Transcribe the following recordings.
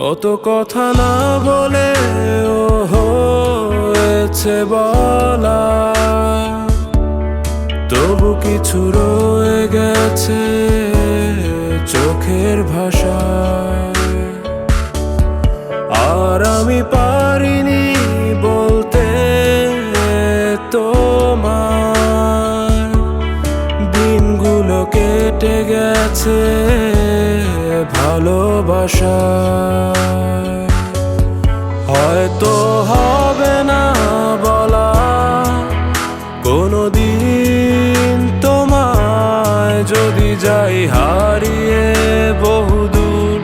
কত কথা না বলে ও হয়েছে বলা। তবু কিছু রয়ে গেছে চোখের ভাষা। আর আমি পারিনি বলতে তোমার। দিনগুলো কেটে গেছে ভালোবাসা। হয়তো হবে না বলা। কোনো দিন তোমায় যদি যাই হারিয়ে বহুদূর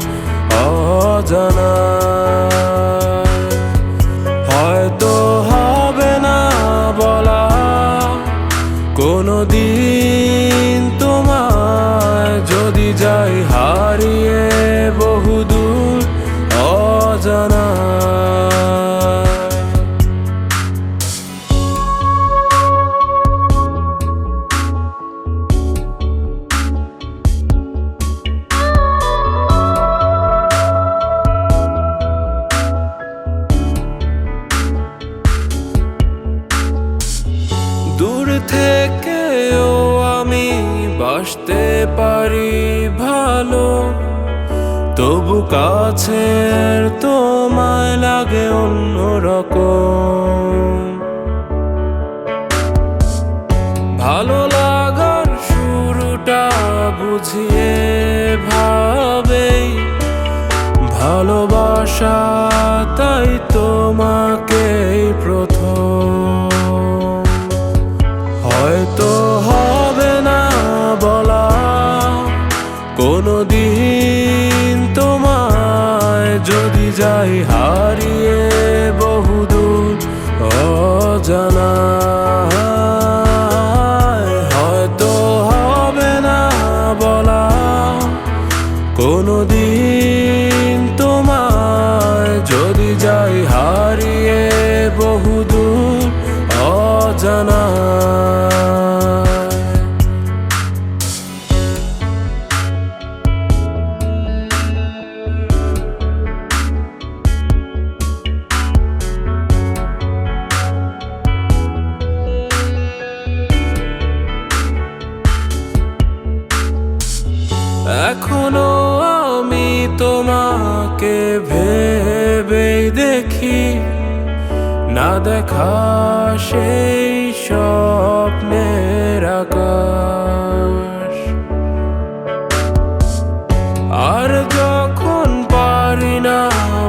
অজানা। হয়তো হবে না বলা। কোনো দিন থেকেও আমি বাসতে পারি ভালো। তবু কাছে তোমায় লাগে অন্য রকম ভালো লাগার শুরুটা বুঝিয়ে যদি যাই হারিয়ে এখনও আমি তোমাকে ভেবেই দেখি। না দেখা সেই স্বপ্নের আকাশ। আর যখন পারি না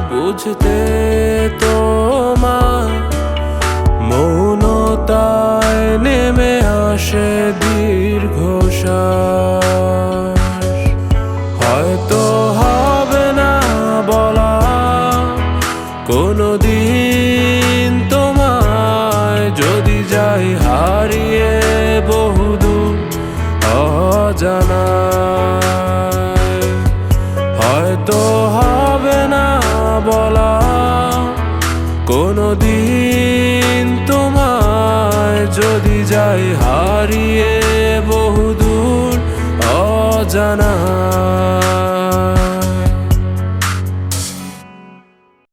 বুঝতে তোমার মৌনতায় নেমে আসে কোনো দিন তোমায় যদি যাই হারিয়ে বহুদূর অজানা। হয়তো হবে না বলা। কোনো দিন তোমায় যদি যাই হারিয়ে বহুদূর অজানা।